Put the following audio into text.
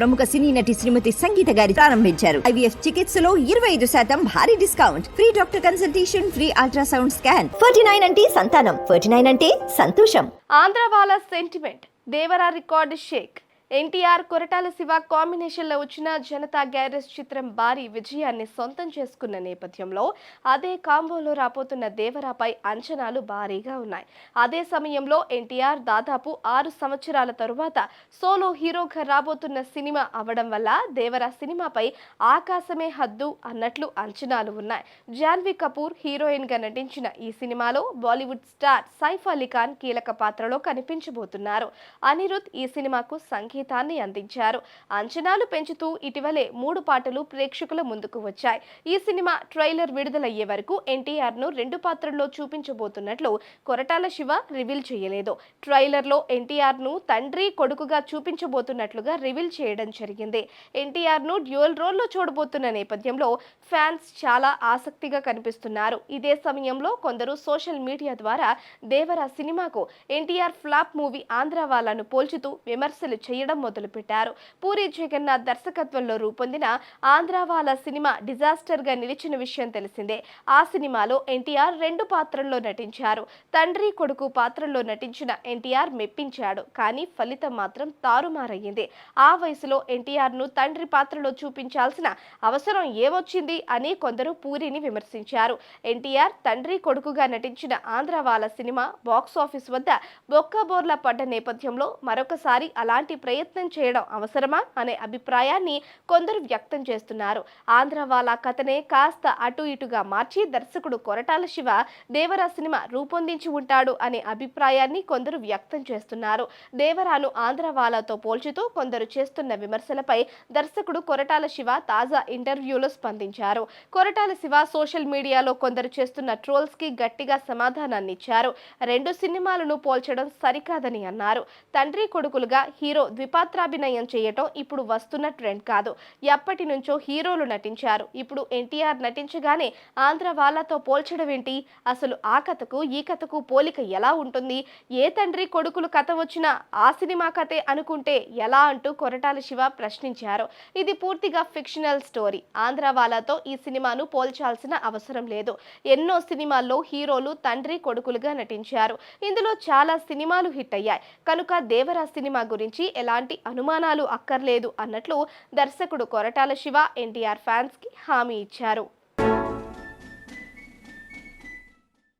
ప్రముఖ సినీ నటి శ్రీమతి సంగీత గారి ప్రారంభించారు. ఐవీఎఫ్ చికిత్సలో ఇరవై ఐదు శాతం భారీ discount. Free doctor consultation free ultrasound scan. Forty nine అంటే సంతానం. ఫోర్టీ నైన్ అంటే సంతోషం. ఆంధ్ర వాళ్ళ sentiment. Devara record shake. NTR Koratala Siva కాంబినేషన్లో వచ్చిన జనతా గ్యారేజ్ చిత్రం భారీ విజయాన్ని సొంతం చేసుకున్న నేపథ్యంలో అదే కాంబోలో రాబోతున్న దేవరాపై అంచనాలు భారీగా ఉన్నాయి. అదే సమయంలో ఎన్టీఆర్ దాదాపు ఆరు సంవత్సరాల తరువాత సోలో హీరోగా రాబోతున్న సినిమా అవడం వల్ల దేవరా సినిమాపై ఆకాశమే హద్దు అన్నట్లు అంచనాలు ఉన్నాయి. జాన్వీ కపూర్ హీరోయిన్గా నటించిన ఈ సినిమాలో బాలీవుడ్ స్టార్ సైఫ్ అలీ ఖాన్ కీలక పాత్రలో కనిపించబోతున్నారు. అనిరుద్ ఈ సినిమాకు సంగీతాన్ని అందించారు. అంచనాలు పెంచుతూ ఇటీవలే మూడు పాటలు ప్రేక్షకుల ముందుకు వచ్చాయి. ఈ సినిమా ట్రైలర్ విడుదలయ్యే వరకు ఎన్టీఆర్ను రెండు పాత్రల్లో చూపించబోతున్నట్లు కొరటాల శివ రివీల్ చేయలేదు. ట్రైలర్లో ఎన్టీఆర్ను తండ్రి కొడుకుగా చూపించబోతున్నట్లుగా రివీల్ చేయడం జరిగింది. ఎన్టీఆర్ను డ్యూయల్ రోల్లో చూడబోతున్న నేపథ్యంలో ఫ్యాన్స్ చాలా ఆసక్తిగా కనిపిస్తున్నారు. ఇదే సమయంలో కొందరు సోషల్ మీడియా ద్వారా దేవరా సినిమాకు ఎన్టీఆర్ ఫ్లాప్ మూవీ ఆంధ్ర వాళ్ళను పోల్చుతూ విమర్శలు చేయడం మొదలుపెట్టారు. పూరి జగన్నాథ్ దర్శకత్వంలో రూపొందిన ఆంధ్రావాల వాళ్ళ సినిమా డిజాస్టర్గా నిలిచిన విషయం తెలిసిందే. ఆ సినిమాలో ఎన్టీఆర్ రెండు పాత్రల్లో నటించారు. తండ్రి కొడుకు పాత్రల్లో నటించిన ఎన్టీఆర్ మెప్పించాడు. కానీ ఫలితం మాత్రం తారుమారయ్యింది. ఆ వయసులో ఎన్టీఆర్ను తండ్రి పాత్రలో చూపించాల్సిన అవసరం ఏమొచ్చింది అని కొందరు పూరిని విమర్శించారు. ఎన్టీఆర్ తండ్రి కొడుకుగా నటించిన ఆంధ్ర వాళ్ళ సినిమా బాక్స్ ఆఫీస్ వద్ద బొక్కబోర్లా పడ్డ నేపథ్యంలో మరొకసారి అలాంటి ప్రయత్నం ప్రయత్నం చేయడం అవసరమా అనే అభిప్రాయాన్ని కొందరు వ్యక్తం చేస్తున్నారు. ఆంధ్ర వాళ్ళ కథనే కాస్త అటు ఇటుగా మార్చి దర్శకుడు కొరటాల శివ దేవరా సినిమా రూపొందించి ఉంటాడు అనే అభిప్రాయాన్ని కొందరు వ్యక్తం చేస్తున్నారు. దేవరాను ఆంధ్ర వాళ్ళతో పోల్చుతూ కొందరు చేస్తున్న విమర్శలపై దర్శకుడు కొరటాల శివ తాజా ఇంటర్వ్యూలో స్పందించారు. కొరటాల శివ సోషల్ మీడియాలో కొందరు చేస్తున్న ట్రోల్స్కి గట్టిగా సమాధానాన్ని ఇచ్చారు. రెండు సినిమాలను పోల్చడం సరికాదని అన్నారు. తండ్రి కొడుకులుగా హీరో ద్విపాత్రాభినయం చేయటం ఇప్పుడు వస్తున్న ట్రెండ్ కాదు. ఎప్పటి నుంచో హీరోలు నటించారు. ఇప్పుడు ఎన్టీఆర్ నటించగానే ఆంధ్ర వాళ్ళతో పోల్చడం ఏంటి? అసలు ఆ కథకు ఈ కథకు పోలిక ఎలా ఉంటుంది? ఏ తండ్రి కొడుకులు కథ వచ్చినా ఆ సినిమా కథే అనుకుంటే ఎలా అంటూ కొరటాల శివ ప్రశ్నించారు. ఇది పూర్తిగా ఫిక్షనల్ స్టోరీ. ఆంధ్ర వాళ్ళతో ఈ సినిమాను పోల్చాల్సిన అవసరం లేదు. ఎన్నో సినిమాల్లో హీరోలు తండ్రి కొడుకులుగా నటించారు. ఇందులో చాలా సినిమాలు హిట్ అయ్యాయి. కనుక దేవరా సినిమా గురించి ఎలా ఎలాంటి అనుమానాలు అక్కర్లేదు అన్నట్లు దర్శకుడు కొరటాల శివ ఎన్టీఆర్ ఫ్యాన్స్కి హామీ ఇచ్చారు.